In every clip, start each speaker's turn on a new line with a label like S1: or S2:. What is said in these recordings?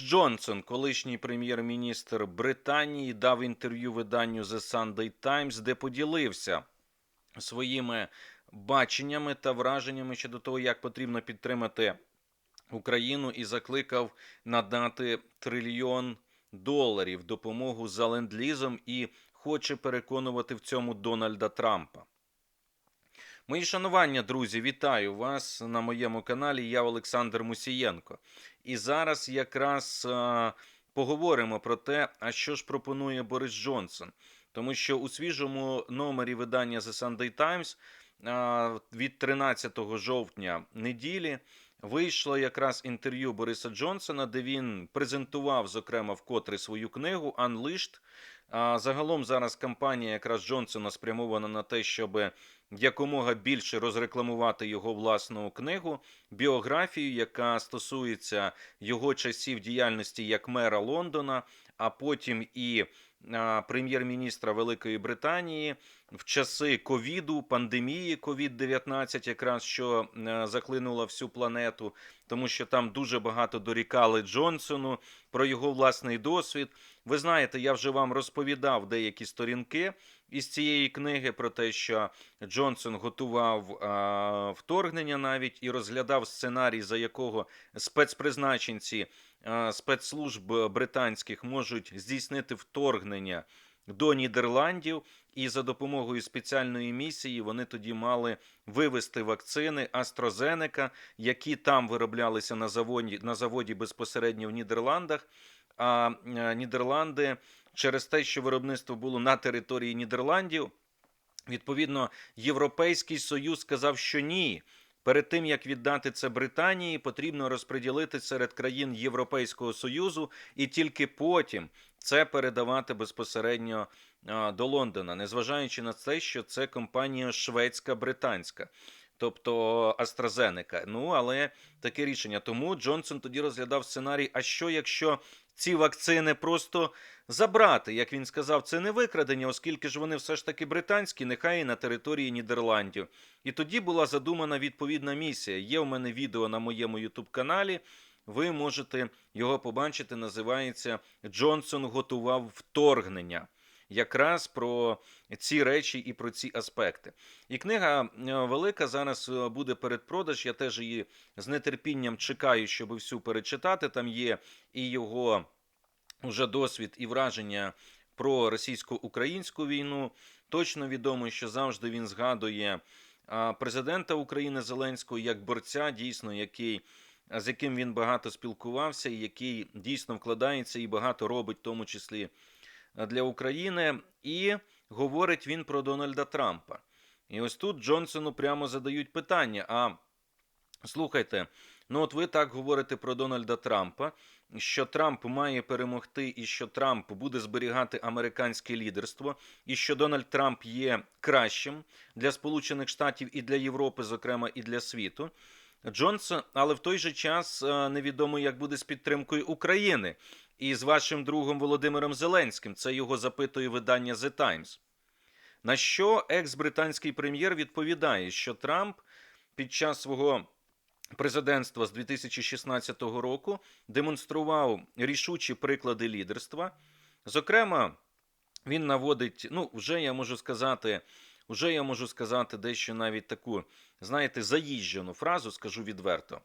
S1: Джонсон, колишній прем'єр-міністр Британії, дав інтерв'ю виданню The Sunday Times, де поділився своїми баченнями та враженнями щодо того, як потрібно підтримати Україну, і закликав надати трильйон доларів допомогу за ленд-лізом і хоче переконувати в цьому Дональда Трампа. Мої шанування, друзі, вітаю вас на моєму каналі. Я Олександр Мусієнко. І зараз якраз а, поговоримо про те, а що ж пропонує Борис Джонсон. Тому що у свіжому номері видання The Sunday Times а, від 13 жовтня неділі вийшло якраз інтерв'ю Бориса Джонсона, де він презентував, зокрема, вкотре свою книгу Unleashed. А загалом зараз кампанія якраз Джонсона спрямована на те, щоб якомога більше розрекламувати його власну книгу, біографію, яка стосується його часів діяльності як мера Лондона, а потім і прем'єр-міністра Великої Британії в часи ковіду, пандемії COVID-19, якраз що е, заклинула всю планету, тому що там дуже багато дорікали Джонсону про його власний досвід. Ви знаєте, я вже вам розповідав деякі сторінки із цієї книги про те, що Джонсон готував а, вторгнення навіть і розглядав сценарій, за якого спецпризначенці а, спецслужб британських можуть здійснити вторгнення до Нідерландів, і за допомогою спеціальної місії вони тоді мали вивести вакцини AstraZeneca, які там вироблялися на заводі, на заводі безпосередньо в Нідерландах. А Нідерланди через те, що виробництво було на території Нідерландів, відповідно, Європейський Союз сказав, що ні. Перед тим як віддати це Британії, потрібно розподілити серед країн Європейського Союзу і тільки потім це передавати безпосередньо до Лондона, незважаючи на те, що це компанія шведська британська. Тобто AstraZeneca. Ну але таке рішення. Тому Джонсон тоді розглядав сценарій: а що якщо ці вакцини просто забрати, як він сказав, це не викрадення, оскільки ж вони все ж таки британські, нехай і на території Нідерландів. І тоді була задумана відповідна місія. Є в мене відео на моєму ютуб каналі. Ви можете його побачити. Називається Джонсон готував вторгнення. Якраз про ці речі і про ці аспекти. І книга е, велика зараз е, буде передпродаж. Я теж її з нетерпінням чекаю, щоб всю перечитати. Там є і його вже досвід і враження про російсько-українську війну. Точно відомо, що завжди він згадує президента України Зеленського як борця, дійсно, який. З яким він багато спілкувався, і який дійсно вкладається і багато робить, в тому числі для України, і говорить він про Дональда Трампа. І ось тут Джонсону прямо задають питання: а слухайте, ну от ви так говорите про Дональда Трампа, що Трамп має перемогти, і що Трамп буде зберігати американське лідерство, і що Дональд Трамп є кращим для Сполучених Штатів і для Європи, зокрема, і для світу. Джонсон, але в той же час е, невідомо, як буде з підтримкою України і з вашим другом Володимиром Зеленським. Це його запитує видання The Times. На що екс-британський прем'єр відповідає, що Трамп під час свого президентства з 2016 року демонстрував рішучі приклади лідерства. Зокрема, він наводить, ну, вже я можу сказати. Уже я можу сказати дещо навіть таку, знаєте, заїжджену фразу, скажу відверто.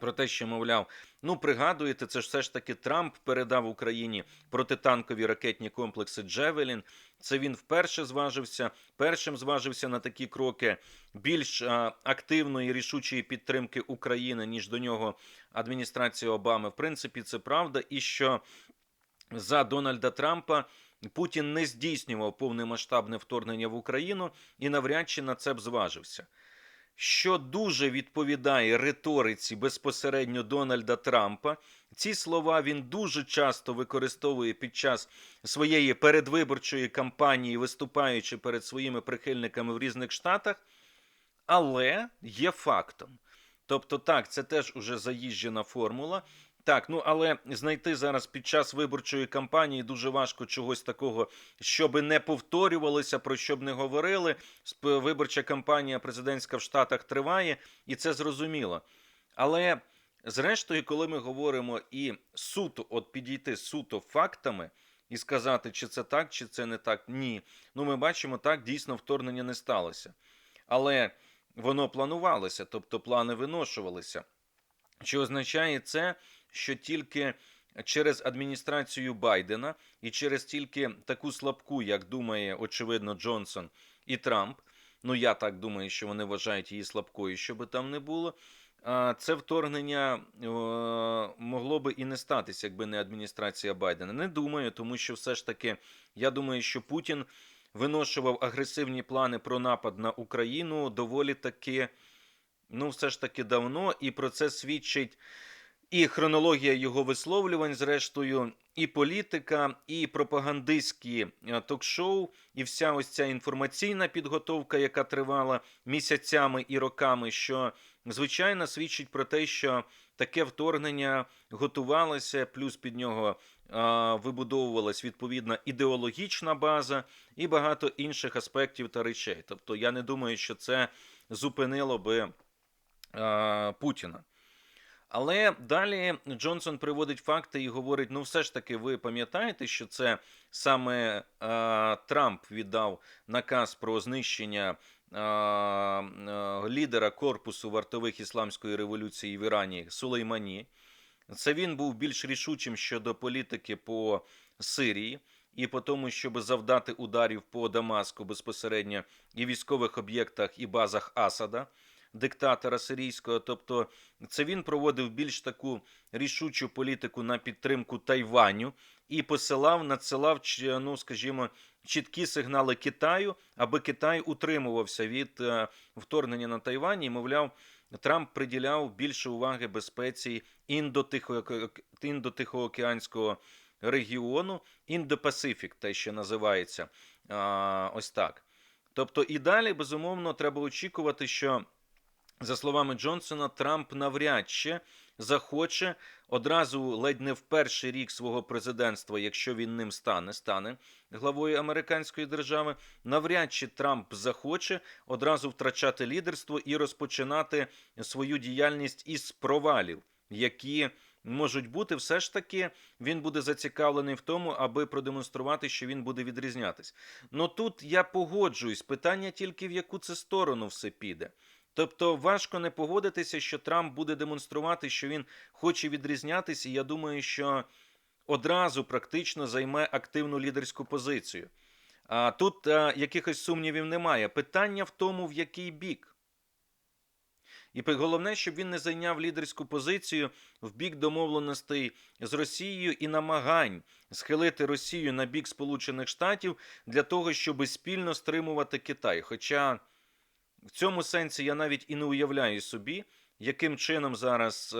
S1: Про те, що, мовляв, ну пригадуєте, це ж все ж таки Трамп передав Україні протитанкові ракетні комплекси Джевелін. Це він вперше зважився, першим зважився на такі кроки більш а, активної рішучої підтримки України, ніж до нього адміністрація Обами. В принципі, це правда, і що за Дональда Трампа. Путін не здійснював повномасштабне вторгнення в Україну і навряд чи на це б зважився. Що дуже відповідає риториці безпосередньо Дональда Трампа, ці слова він дуже часто використовує під час своєї передвиборчої кампанії, виступаючи перед своїми прихильниками в різних штатах, але є фактом. Тобто, так, це теж уже заїжджена формула. Так, ну але знайти зараз під час виборчої кампанії дуже важко чогось такого, щоб не повторювалося, про що б не говорили. Виборча кампанія президентська в Штатах триває, і це зрозуміло. Але Зрештою, коли ми говоримо і суто, от підійти суто фактами і сказати, чи це так, чи це не так, ні. Ну, ми бачимо, так дійсно вторгнення не сталося. Але воно планувалося, тобто плани виношувалися. Чи означає це, що тільки через адміністрацію Байдена і через тільки таку слабку, як думає очевидно Джонсон і Трамп, ну я так думаю, що вони вважають її слабкою, що би там не було. Це вторгнення е, могло би і не статися, якби не адміністрація Байдена. Не думаю, тому що все ж таки я думаю, що Путін виношував агресивні плани про напад на Україну доволі таки, ну, все ж таки давно, і про це свідчить і хронологія його висловлювань, зрештою, і політика, і пропагандистські е, ток-шоу, і вся ось ця інформаційна підготовка, яка тривала місяцями і роками, що звичайно свідчить про те, що таке вторгнення готувалося, плюс під нього а, вибудовувалась відповідна ідеологічна база і багато інших аспектів та речей. Тобто, я не думаю, що це зупинило би Путіна. Але далі Джонсон приводить факти і говорить: ну, все ж таки, ви пам'ятаєте, що це саме а, Трамп віддав наказ про знищення а, а, лідера корпусу вартових ісламської революції в Ірані Сулеймані. Це він був більш рішучим щодо політики по Сирії і по тому, щоб завдати ударів по Дамаску безпосередньо і військових об'єктах і базах Асада диктатора сирійського. Тобто, це він проводив більш таку рішучу політику на підтримку Тайваню і посилав, надсилав, ну скажімо, чіткі сигнали Китаю, аби Китай утримувався від е, вторгнення на Тайвані. І, мовляв, Трамп приділяв більше уваги безпеці індотихоокеанського регіону, Індо-Пасифік, те, що називається ось так. Тобто, і далі, безумовно, треба очікувати, що за словами Джонсона, Трамп навряд чи захоче одразу ледь не в перший рік свого президентства, якщо він ним стане, стане главою американської держави. Навряд чи Трамп захоче одразу втрачати лідерство і розпочинати свою діяльність із провалів, які можуть бути, все ж таки він буде зацікавлений в тому, аби продемонструвати, що він буде відрізнятись. Ну тут я погоджуюсь, питання тільки в яку це сторону все піде. Тобто важко не погодитися, що Трамп буде демонструвати, що він хоче відрізнятися. Я думаю, що одразу практично займе активну лідерську позицію. А тут а, якихось сумнівів немає. Питання в тому, в який бік. І головне, щоб він не зайняв лідерську позицію в бік домовленостей з Росією і намагань схилити Росію на бік Сполучених Штатів для того, щоб спільно стримувати Китай. Хоча. В цьому сенсі я навіть і не уявляю собі, яким чином зараз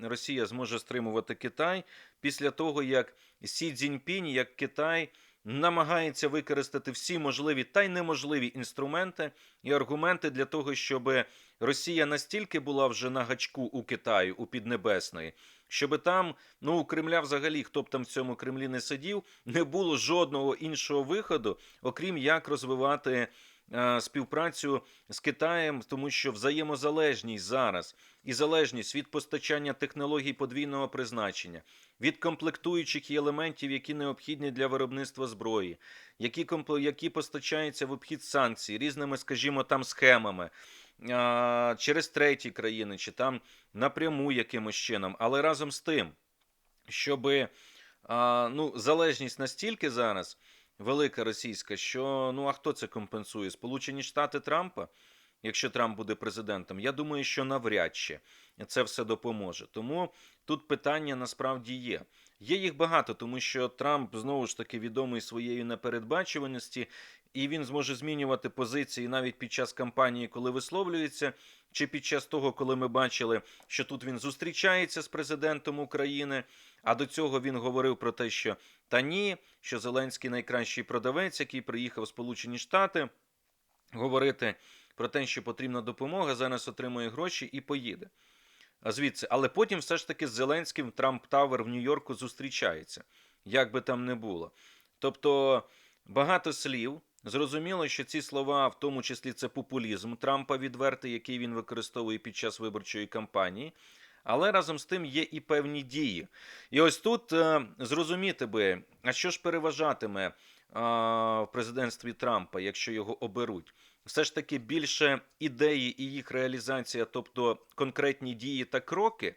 S1: Росія зможе стримувати Китай після того, як Сі Цзіньпінь, як Китай намагається використати всі можливі та й неможливі інструменти і аргументи для того, щоб Росія настільки була вже на гачку у Китаю, у Піднебесної, щоб там, ну у Кремля, взагалі, хто б там в цьому Кремлі не сидів, не було жодного іншого виходу, окрім як розвивати. Е, співпрацю з Китаєм, тому що взаємозалежність зараз і залежність від постачання технологій подвійного призначення, від комплектуючих елементів, які необхідні для виробництва зброї, які які постачаються в обхід санкцій різними, скажімо, там схемами. Е, через треті країни чи там напряму якимось чином, але разом з тим, щоб е, ну, залежність настільки зараз велика російська, що ну а хто це компенсує? Сполучені Штати Трампа, якщо Трамп буде президентом, я думаю, що навряд чи це все допоможе. Тому тут питання насправді є. Є їх багато, тому що Трамп знову ж таки відомий своєю непередбачуваності, і він зможе змінювати позиції навіть під час кампанії, коли висловлюється, чи під час того, коли ми бачили, що тут він зустрічається з президентом України. А до цього він говорив про те, що та ні, що Зеленський найкращий продавець, який приїхав в Сполучені Штати, говорити про те, що потрібна допомога, зараз отримує гроші і поїде. А звідси, але потім все ж таки з Зеленським Трамп Тавер в Нью-Йорку зустрічається, як би там не було. Тобто багато слів. Зрозуміло, що ці слова, в тому числі це популізм Трампа відвертий, який він використовує під час виборчої кампанії. Але разом з тим є і певні дії. І ось тут е, зрозуміти би, а що ж переважатиме е, в президентстві Трампа, якщо його оберуть? Все ж таки більше ідеї і їх реалізація, тобто конкретні дії та кроки,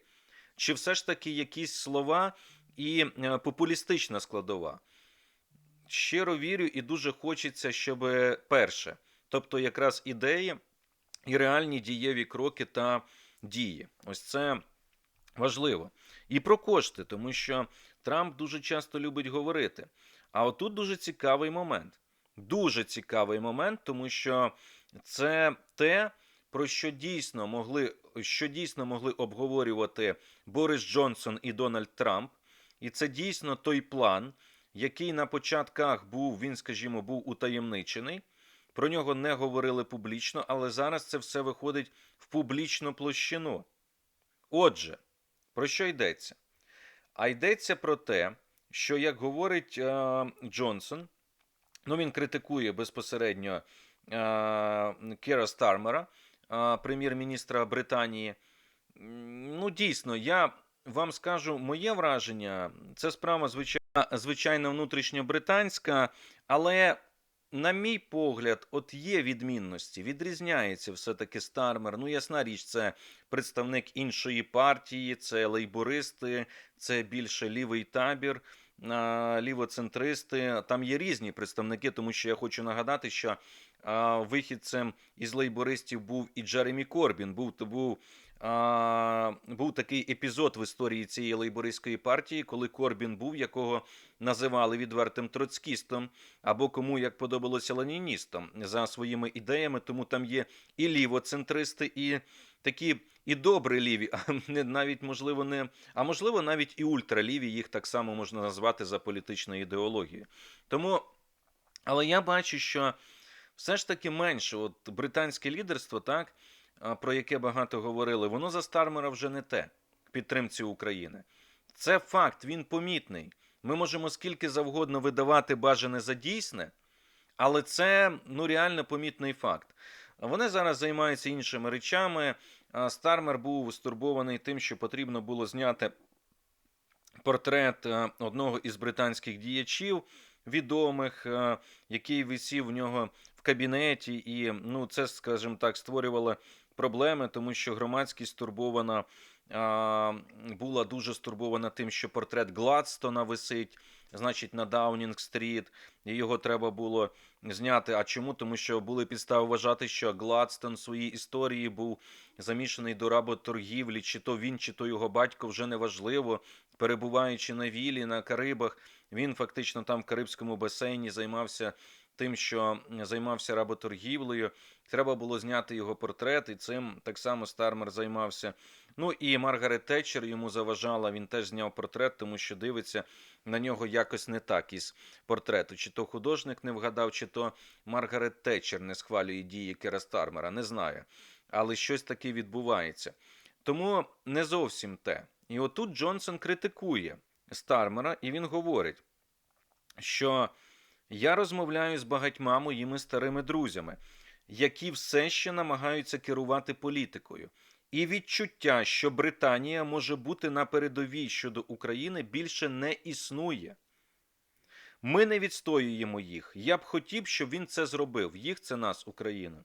S1: чи все ж таки якісь слова і е, популістична складова? Щиро вірю, і дуже хочеться, щоб перше, тобто якраз ідеї і реальні дієві кроки та дії. Ось це важливо. І про кошти, тому що Трамп дуже часто любить говорити. А отут дуже цікавий момент. Дуже цікавий момент, тому що це те, про що дійсно могли, що дійсно могли обговорювати Борис Джонсон і Дональд Трамп. І це дійсно той план, який на початках був, він, скажімо, був утаємничений. Про нього не говорили публічно, але зараз це все виходить в публічну площину. Отже, про що йдеться? А йдеться про те, що, як говорить е, Джонсон, ну він критикує безпосередньо е, Кера Стармера, е, прем'єр-міністра Британії. Ну, дійсно, я вам скажу моє враження. Це справа звичайно, звичайно внутрішньобританська, але на мій погляд, от є відмінності, відрізняється все-таки Стармер. Ну, ясна річ, це представник іншої партії, це лейбористи, це більше лівий табір, лівоцентристи. Там є різні представники, тому що я хочу нагадати, що вихідцем із лейбористів був і Джеремі Корбін. Був, був, а, був такий епізод в історії цієї лейбористської партії, коли Корбін був, якого називали відвертим троцкістом, або кому як подобалося леніністом за своїми ідеями. Тому там є і лівоцентристи, і такі і добрі ліві, а не навіть можливо не а можливо навіть і ультраліві, їх так само можна назвати за політичною ідеологією. Тому, але я бачу, що все ж таки менше, от британське лідерство, так про яке багато говорили, воно за Стармера вже не те підтримці України. Це факт, він помітний. Ми можемо скільки завгодно видавати бажане за дійсне, але це ну реально помітний факт. Вони зараз займаються іншими речами. Стармер був стурбований тим, що потрібно було зняти портрет одного із британських діячів відомих, який висів в нього кабінеті, і ну це, скажімо так, створювало проблеми, тому що громадськість стурбована а, була дуже стурбована тим, що портрет Гладстона висить, значить, на Даунінг-стріт, і його треба було зняти. А чому? Тому що були підстави вважати, що Гладстон в своїй історії був замішаний до работоргівлі, чи то він, чи то його батько вже не важливо. Перебуваючи на вілі, на Карибах, він фактично там в Карибському басейні займався тим, що займався работоргівлею. Треба було зняти його портрет, і цим так само Стармер займався. Ну і Маргарет Тетчер йому заважала. Він теж зняв портрет, тому що дивиться на нього якось не так із портрету. Чи то художник не вгадав, чи то Маргарет Тетчер не схвалює дії Кера Стармера. Не знаю. Але щось таке відбувається. Тому не зовсім те. І отут Джонсон критикує Стармера, і він говорить, що я розмовляю з багатьма моїми старими друзями, які все ще намагаються керувати політикою. І відчуття, що Британія може бути на передовій щодо України, більше не існує. Ми не відстоюємо їх. Я б хотів, щоб він це зробив. Їх це нас, Україна.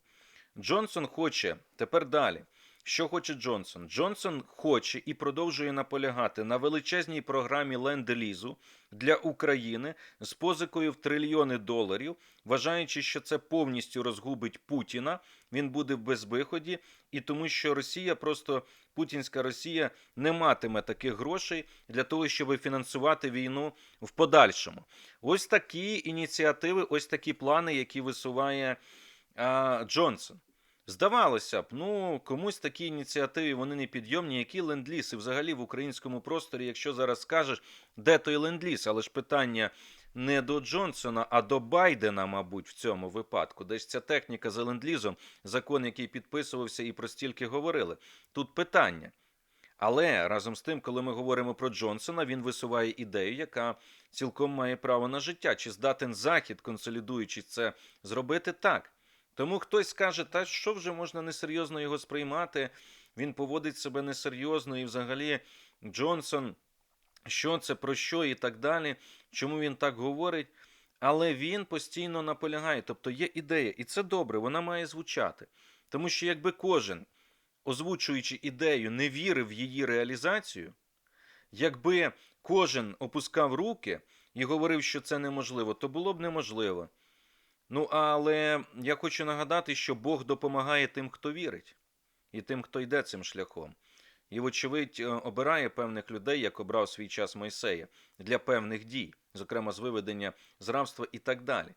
S1: Джонсон хоче тепер далі. Що хоче Джонсон? Джонсон хоче і продовжує наполягати на величезній програмі ленд-лізу для України з позикою в трильйони доларів, вважаючи, що це повністю розгубить Путіна. Він буде в безвиході, і тому, що Росія просто путінська Росія не матиме таких грошей для того, щоб фінансувати війну в подальшому. Ось такі ініціативи, ось такі плани, які висуває Джонсон. Здавалося б, ну комусь такі ініціативи вони не підйомні, які ленд-ліз і взагалі в українському просторі, якщо зараз скажеш, де той ленд-ліз, але ж питання не до Джонсона, а до Байдена, мабуть, в цьому випадку. Десь ця техніка за ленд-лізом, закон, який підписувався, і про стільки говорили. Тут питання. Але разом з тим, коли ми говоримо про Джонсона, він висуває ідею, яка цілком має право на життя. Чи здатен захід, консолідуючи це, зробити так? Тому хтось скаже, та що вже можна несерйозно його сприймати, він поводить себе несерйозно і взагалі Джонсон, що це, про що і так далі, чому він так говорить. Але він постійно наполягає, тобто є ідея, і це добре, вона має звучати. Тому що якби кожен, озвучуючи ідею, не вірив в її реалізацію, якби кожен опускав руки і говорив, що це неможливо, то було б неможливо. Ну, але я хочу нагадати, що Бог допомагає тим, хто вірить, і тим, хто йде цим шляхом. І, вочевидь, е, обирає певних людей, як обрав свій час Мойсея, для певних дій, зокрема з виведення з рабства і так далі.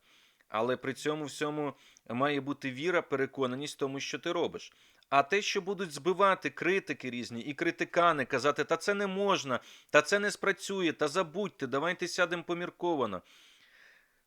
S1: Але при цьому всьому має бути віра, переконаність в тому, що ти робиш. А те, що будуть збивати критики різні і критикани, казати, та це не можна, та це не спрацює, та забудьте, давайте сядемо помірковано.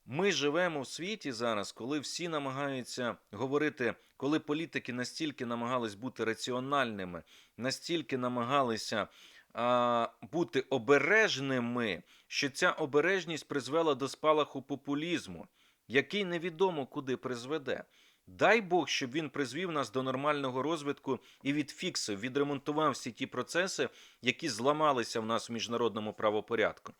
S1: Ми живемо в світі зараз, коли всі намагаються говорити, коли політики настільки намагались бути раціональними, настільки намагалися а, бути обережними, що ця обережність призвела до спалаху популізму, який невідомо куди призведе. Дай Бог, щоб він призвів нас до нормального розвитку і відфіксив, відремонтував всі ті процеси, які зламалися в нас в міжнародному правопорядку.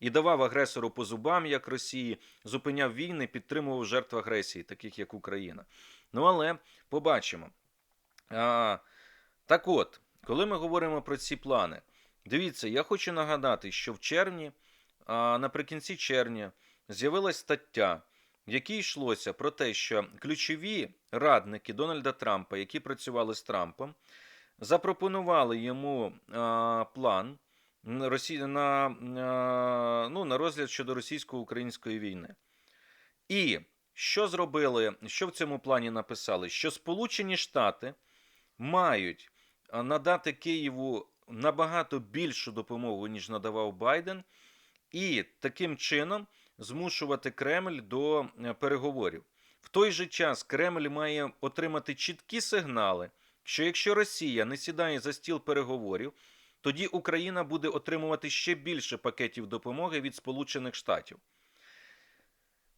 S1: І давав агресору по зубам, як Росії, зупиняв війни, підтримував жертв агресії, таких як Україна. Ну але побачимо. А, так от, коли ми говоримо про ці плани, дивіться, я хочу нагадати, що в червні, а, наприкінці червня, з'явилась стаття, в якій йшлося про те, що ключові радники Дональда Трампа, які працювали з Трампом, запропонували йому а, план Росі... на, ну, на розгляд щодо російсько-української війни. І що зробили, що в цьому плані написали? Що Сполучені Штати мають надати Києву набагато більшу допомогу, ніж надавав Байден, і таким чином змушувати Кремль до е, переговорів. В той же час Кремль має отримати чіткі сигнали, що якщо Росія не сідає за стіл переговорів, тоді Україна буде отримувати ще більше пакетів допомоги від Сполучених Штатів.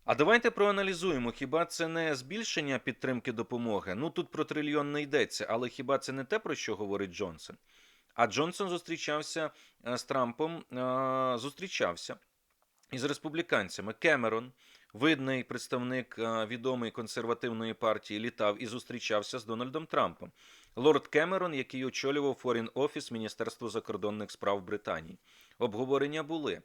S1: А давайте проаналізуємо, хіба це не збільшення підтримки допомоги? Ну тут про трильйон не йдеться, але хіба це не те, про що говорить Джонсон? А Джонсон зустрічався е, з Трампом, е, зустрічався із республіканцями. Кемерон, видний представник е, відомої консервативної партії, літав і зустрічався з Дональдом Трампом. Лорд Кемерон, який очолював Foreign Office Міністерства закордонних справ Британії. Обговорення були.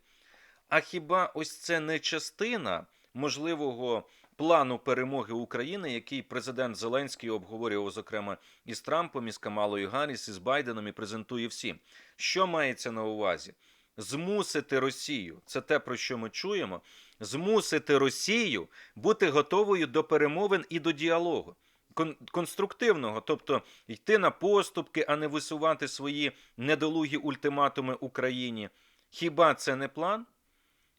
S1: А хіба ось це не частина можливого плану перемоги України, який президент Зеленський обговорював, зокрема, із Трампом, із Камалою Гарріс, із Байденом і презентує всім? Що мається на увазі? Змусити Росію, це те, про що ми чуємо, змусити Росію бути готовою до перемовин і до діалогу. Кон- конструктивного, тобто йти на поступки, а не висувати свої недолугі ультиматуми Україні. Хіба це не план?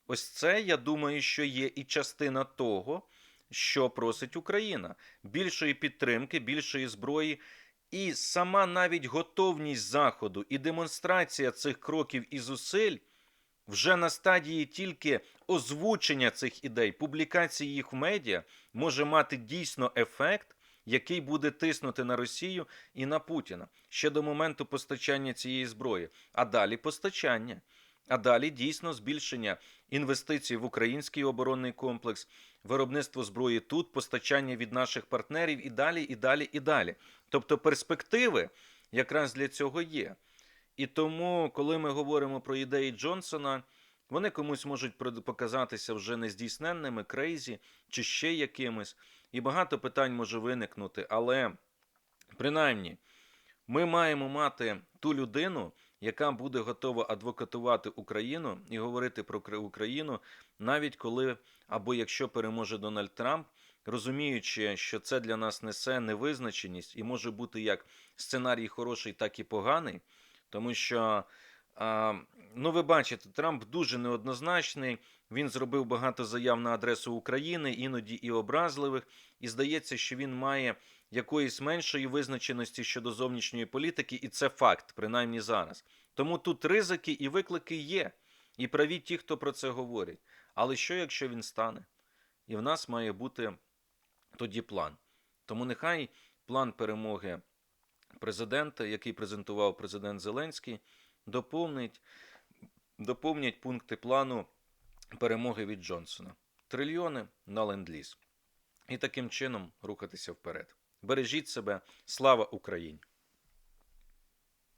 S1: Ось це, я думаю, що є і частина того, що просить Україна: більшої підтримки, більшої зброї, і сама навіть готовність Заходу і демонстрація цих кроків і зусиль вже на стадії тільки озвучення цих ідей, публікації їх в медіа може мати дійсно ефект, який буде тиснути на Росію і на Путіна ще до моменту постачання цієї зброї, а далі постачання. А далі дійсно збільшення інвестицій в український оборонний комплекс, виробництво зброї тут, постачання від наших партнерів і далі, і далі, і далі. Тобто перспективи якраз для цього є. І тому, коли ми говоримо про ідеї Джонсона, вони комусь можуть показатися вже нездійсненними, крейзі чи ще якимись, і багато питань може виникнути. Але принаймні ми маємо мати ту людину, яка буде готова адвокатувати Україну і говорити про Україну, навіть коли або якщо переможе Дональд Трамп, розуміючи, що це для нас несе невизначеність і може бути як сценарій хороший, так і поганий, тому що. Ну, ви бачите, Трамп дуже неоднозначний. Він зробив багато заяв на адресу України, іноді і образливих. І здається, що він має якоїсь меншої визначеності щодо зовнішньої політики, і це факт, принаймні зараз. Тому тут ризики і виклики є. І праві ті, хто про це говорить. Але що, якщо він стане? І в нас має бути тоді план. Тому нехай план перемоги президента, який презентував президент Зеленський, доповнить, доповнять пункти плану перемоги від Джонсона. Трильйони на ленд-ліз. І таким чином рухатися вперед. Бережіть себе. Слава Україні!